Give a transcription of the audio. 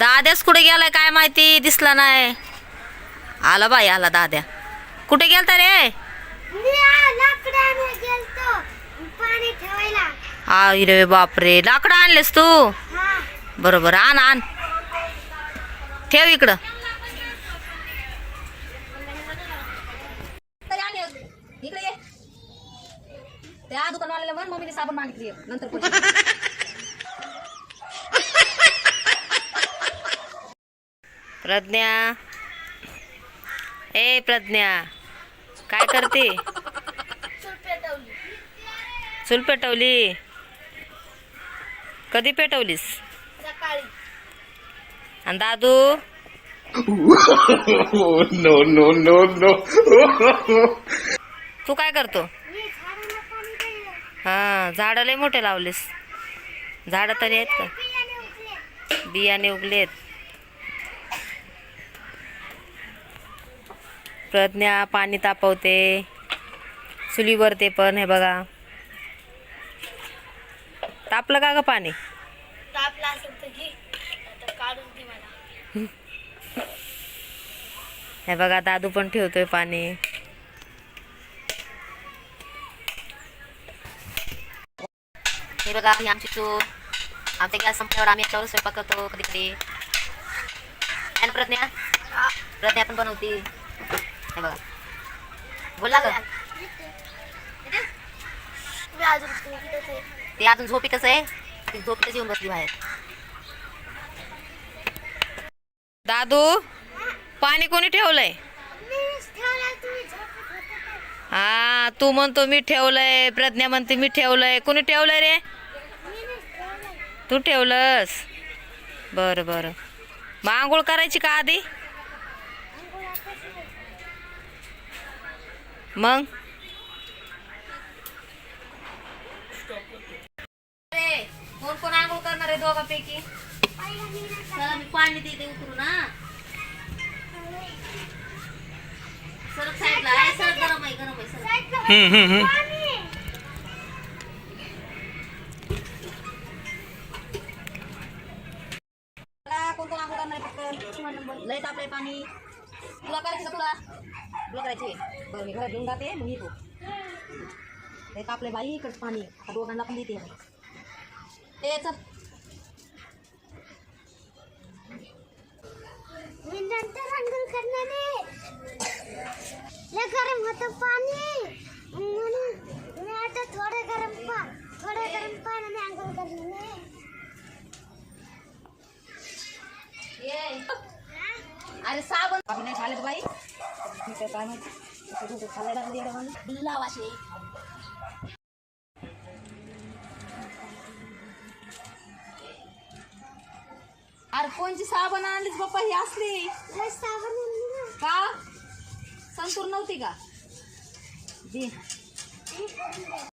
दाद्याच कुठे गेलाय काय माहिती? दिसला नाही. आला बाई आला दाद्या. कुठे गेलता रे? मी लाकडाने गेलतो. पाणी ठेवायला. आई रे बापरे लाकडं आणलेस तू? हा. बरोबर आण आण. ठेव इकडं. इकडे ये. त्या दुकानवाल्याला म्हण मम्मीने साबण मागितली नंतर प्रज्ञा. ए प्रज्ञा. काय करते? चूल पेटवली. कधी पेटवलीस? आणि दादू? No, no, no, no. तू काय करतो? हा झाडं लय मोठे लावलीस. झाडं तरी आहेत का? बियाणे उगले बियाणे उगलेत. प्रज्ञा पाणी तापवते. चुलीवर ते पण हे बघा. तापलं का ग पाणी? तापला असेल तर घे. आता काढून दे मला. हे बघा दादू पण ठेवतोय पाणी. हे बघा ही आमची चूल. आमच्या गॅस संपल्यावर आम्ही याच्यावर स्वयंपाक करतो कधी कधी ना प्रज्ञा? प्रज्ञा पण बनवती. हे बघा बोलला का ती अजून झोपीतच आहे ती झोपीतच येऊन बसली बाहेर दादू पाणी कोणी ठेवलंय. हा तू म्हणतो मी ठेवलंय प्रज्ञा म्हणते मी ठेवलंय कोणी ठेवलंय रे. तू ठेवलंस. बरं बरं. मग आंघोळ करायची का आधी. मग कोण कोण आंघोळ करणार आहे दोघांपैकी पहिला मी नाही चला मी पाणी देते उतरू ना सरक साईडला आहे सरक गरम आहे गरम आहे सरक साईडला पाणी. मला कोण कोण आंघोळ करणार आहे पटकन लय तापलंय पाणी तुला करायची का? तुला तुला करायची आहे? बरं मी घरात घेऊन जाते मग येतो. लय तापलंय बाई इकडं पाणी आता दोघांना पण देते. ते चल. मी नंतर अंघोळ करणार गरम होतं पाणी म्हणून मी आता थोडं गरम पा थोडं गरम पाण्याने आंघोळ करणार आहे. अरे साबण. नाही खाल्ले बाई? काय माहिती. खाल्ले लागले एवढं. मला बिल्ला वाशे अरे कोणची साबण आणलीस बाप्पा? ही असली. साबण. का? संतूर नव्हती का? दे.